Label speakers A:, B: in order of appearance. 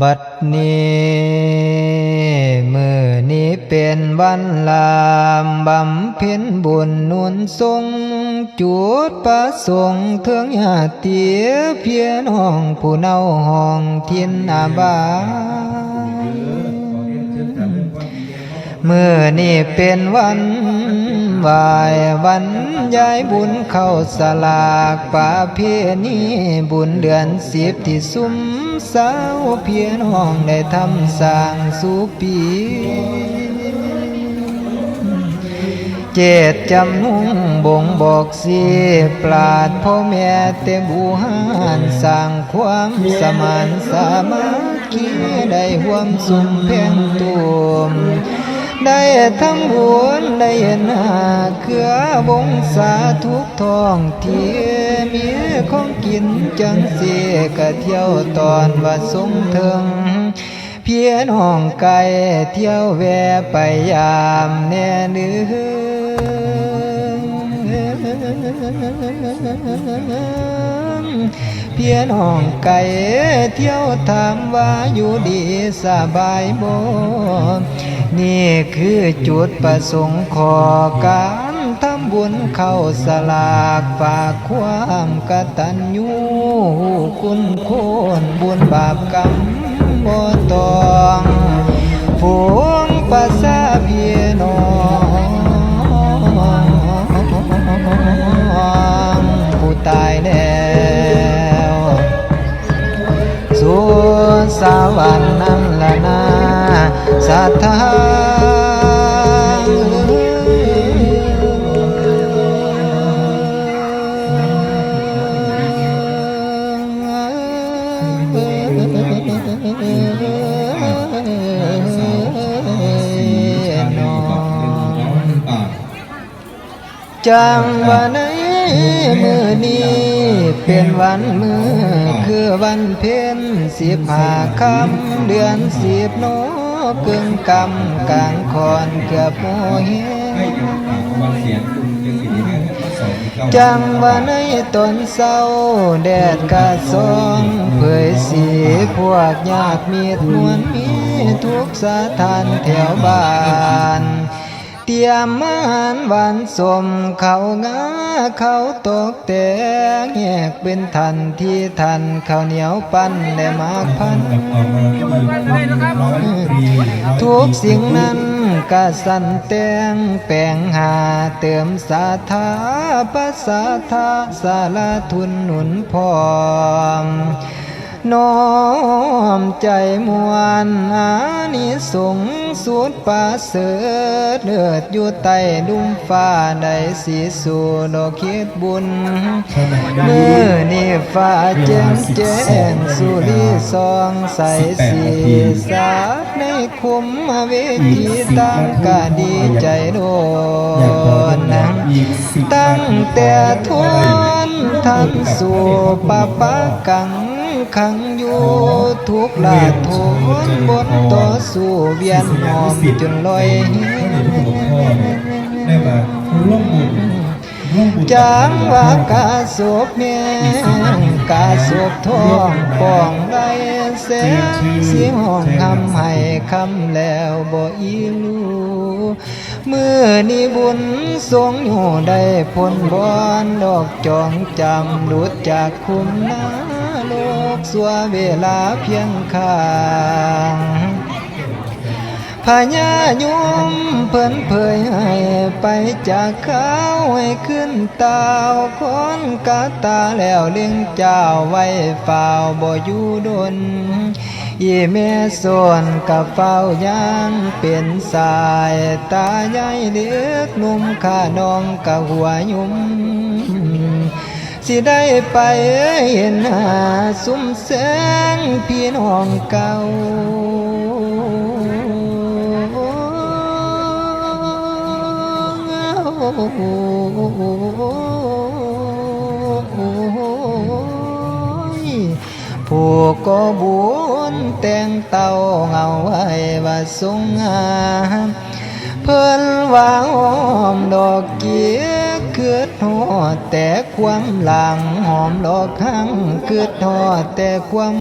A: บัดนี้มือนี้เป็นวันลามบำเพ็ญบุญนุนทรงจุดประสงค์เทืองญาติเพียนห้องผู้เนาห้องทินอาบาเมื่อนี่เป็นวัน วายวันย้ายบุญเข้าสลากป่าเพียนีบุญเดือนสิบที่ซุ้มสาวเพียนห้องได้ทำสร้างสู่ปีเจตจำนุ่งบ่งบอกสีปราดพ่อแม่เต็มบูหานสร้างความสมานสามัคคีได้ห่วมสุมเพ่งตุม ได้ทำบุญได้หน้าเครือบงสาทุกท้องที่มีของกินจังเสียกะเที่ยวตอนว่าสงถึงเพียน้องไก่เที่ยวแวะไปยามแน่นึงเเพียน้องไก่เที่ยวถามว่าอยู่ดีสบายบ่นี่คือจุดประสงค์ขอการทำบุญเข้าสลากฝากความกตัญญูคุณโคนบุญบาปกรรมบ่ต้องฝู สวรรค์นั่นละ ไหนมือนี้เป็นวันมือคือวันเพ็ญสิบหาคำเดือนสิบโนกึ่งกำกลางคอนเกือบโมเหจังว่าในตนเศร้าแดดกะซองเผยสีพวกญาติมีดมวนมีทุกสถานแถวบ้าน เตรียมอาหารหวานสมเขางาเขาตกแต่งแยกเป็นทันที่ทันข้าวเหนียวปั้นและมากพัน ทุกสิ่งนั้นกะสันแตงแปลงหาเติมสาธาภาษาทาสารทุนหนุนพร้อมน้อ มใจมวลอานิสงสุดป่าเสริฐเลือดอยู่ใต้ดุมฟ้าได้สีสู่ดอกคิดบุญ มือนี่ฟ้าแจ่มแจ้งสุรีสองใสสีสาดในคุมเวทีตั้งกะดีใจโดนนะตั้งแต่ทวนทำสู่ปะปะกัง ขังอยู่ทุกลาดทุนบทต่อสู้เวียนหอมจนลอย
B: จ้าร่วมบุญร่วมบุญ
A: จางว่ากาสบเมียกาสบทองป้องได้เสียเสียงห้องคำให้คำแล้วบ่อีรู้เมื่อนี้บุญทรงอยู่ได้ผลบอนดอกจองจำหลุดจากคุมนา กสัวเวลาเพียงข้างพญายมเพิ่นเผยให้ไปจากเขาให้ขึ้นเตาคนกาตาแล้วเลี้ยงเจ้าไว้เฝ้าบ่อยู่ดนยีแม่ส่วนกับเฝ้ายางเป็นสายตาใหญ่เด็กนุ่มข้าน้องกะหัวยุ่ม สิได้ไปเห็นหน้าสุมแสงพี่น้องเก่าผู้ก็บุญแต่งเต้าเงาไว้ว่าทรงงามเพิ่นว่าหอมดอกเกีย คือทอดแต่ความหลังหอมดอกข้างคือทอดแต่ความ